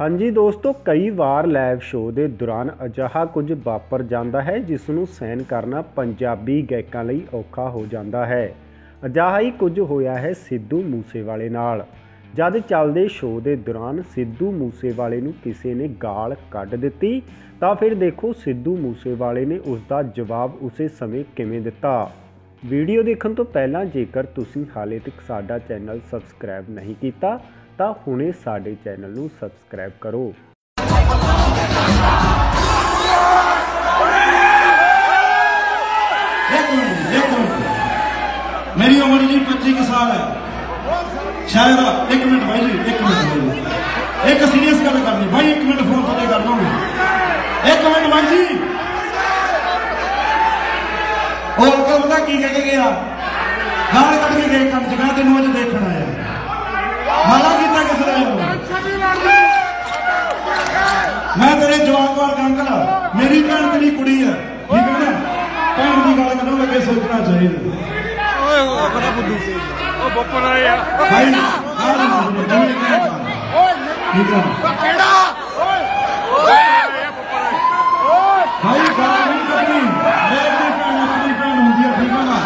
ਹਾਂਜੀ ਦੋਸਤੋ, ਕਈ ਵਾਰ ਲਾਈਵ ਸ਼ੋਅ ਦੇ ਦੌਰਾਨ ਅਜਿਹਾ ਕੁਝ ਵਾਪਰ ਜਾਂਦਾ ਹੈ, ਜਿਸ ਨੂੰ ਸਹਿਣ ਕਰਨਾ ਪੰਜਾਬੀ ਗਾਇਕਾਂ ਲਈ ਔਖਾ ਹੋ ਜਾਂਦਾ ਹੈ। ਅਜਿਹਾ ਹੀ ਕੁਝ ਹੋਇਆ ਹੈ ਸਿੱਧੂ ਮੂਸੇਵਾਲੇ ਨਾਲ। ਜਦ ਚੱਲਦੇ ਸ਼ੋਅ ਦੇ ਦੌਰਾਨ ਸਿੱਧੂ ਮੂਸੇਵਾਲੇ ਨੂੰ ਕਿਸੇ ਨੇ ਗਾਲ ਕੱਢ ਦਿੱਤੀ, ਤਾਂ ਫਿਰ ਦੇਖੋ ਸਿੱਧੂ ਮੂਸੇਵਾਲੇ ਨੇ ਉਸ ਦਾ ਜਵਾਬ ਉਸੇ ਸਮੇਂ ਕਿਵੇਂ ਦਿੱਤਾ। ਵੀਡੀਓ ਦੇਖਣ ਤੋਂ ਪਹਿਲਾਂ ਜੇਕਰ ਤੁਸੀਂ ਹਾਲੇ ਤੱਕ ਸਾਡਾ ਚੈਨਲ ਸਬਸਕ੍ਰਾਈਬ ਨਹੀਂ ਕੀਤਾ, ਤਾਂ ਹੁਣੇ ਸਾਡੇ ਚੈਨਲ ਨੂੰ ਸਬਸਕ੍ਰਾਈਬ ਕਰੋ। ਮੇਰੀ ਉਮਰ ਜੀ 25 ਕੁ ਸਾਲ ਹੈ। ਸ਼ਾਇਦ ਇੱਕ ਮਿੰਟ ਬਾਈ ਜੀ, ਇੱਕ ਮਿੰਟ ਇੱਕ ਸੀਰੀਅਸ ਗੱਲ ਕਰਨੀ, ਬਾਈ ਇੱਕ ਮਿੰਟ ਫੋਨ ਤੁਹਾਡੇ ਕਰ ਦਵਾਂਗੇ ਇੱਕ ਮਿੰਟ ਬਾਈ ਜੀ ਉਹ ਅੰਕਲ ਪਤਾ ਕੀ ਕਹਿ ਕੇ ਗਿਆ? ਗਾਲ ਕੱਢ ਕੇ ਗਏ ਕੰਮ ਕਹਿੰਦਾ ਤੈਨੂੰ ਅੱਜ ਦੇਖਣ ਆਇਆ। ਮਾਲਾ ਕੀਤਾ ਕਿਸ ਨੇ ਮੈਂ ਤੇਰੇ ਜਵਾਬ ਵਾਰ ਅੰਕਲ ਮੇਰੀ ਭੈਣ ਤੇਰੀ ਕੁੜੀ ਹੈ ਠੀਕ ਹੈ ਨਾ? ਭੈਣ ਦੀ ਗੱਲ ਕਰੋ ਲੱਗੇ ਸੋਚਣਾ ਚਾਹੀਦਾ। ਓਏ ਉਹ ਬੜਾ ਬੁੱਧੂ ਉਹ ਬੱਪਰ ਆ। ਯਾਰ ਭਾਈ ਕਹਿੰਦਾ ਠੀਕ ਹੈ ਕਿਹੜਾ ਓਏ ਇਹ ਬੱਪਰ ਭਾਈ ਗਾਲ ਨਹੀਂ ਕੱਢਣੀ ਮੇਰੇ ਦੀ ਭੈਣ ਆਪਣੀ ਭੈਣ ਹੁੰਦੀ ਹੈ ਠੀਕ ਹੈ ਨਾ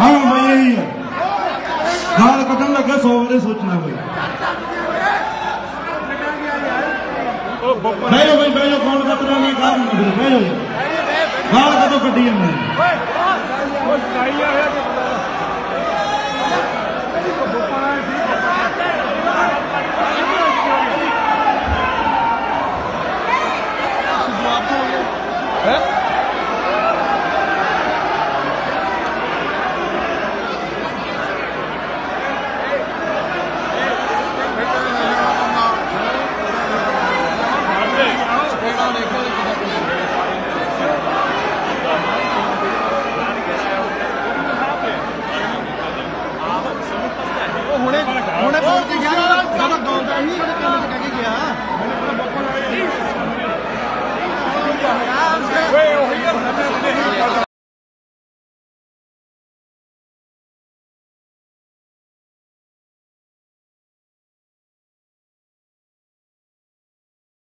ਹਾਂ ਭਾਈ ਇਹੀ ਹੈ ਗਾਲ ਕੱਢਣ ਲੱਗੇ 100 ਵਾਰੀ ਸੋਚਣਾ ਭਾਈ ਉਹ ਬੱਪਰ ਬਹਿ ਜਾਓ ਭਾਈ ਬਹਿ ਜਾਓ ਕੌਣ ਕੱਟਣਾ ਮੈਂ ਗਾਲ ਨਹੀਂ ਕੱਢਣੀ ਬਹਿ ਜਾਓ ਗਾਲ ਕਦੋਂ ਕੱਢੀ ਜਾਂਦੇ ਉਹ ਸਟਾਈਲ ਆ ਰਿਹਾ ਬੱਪਰ ਆ ਠੀਕ ਹੈ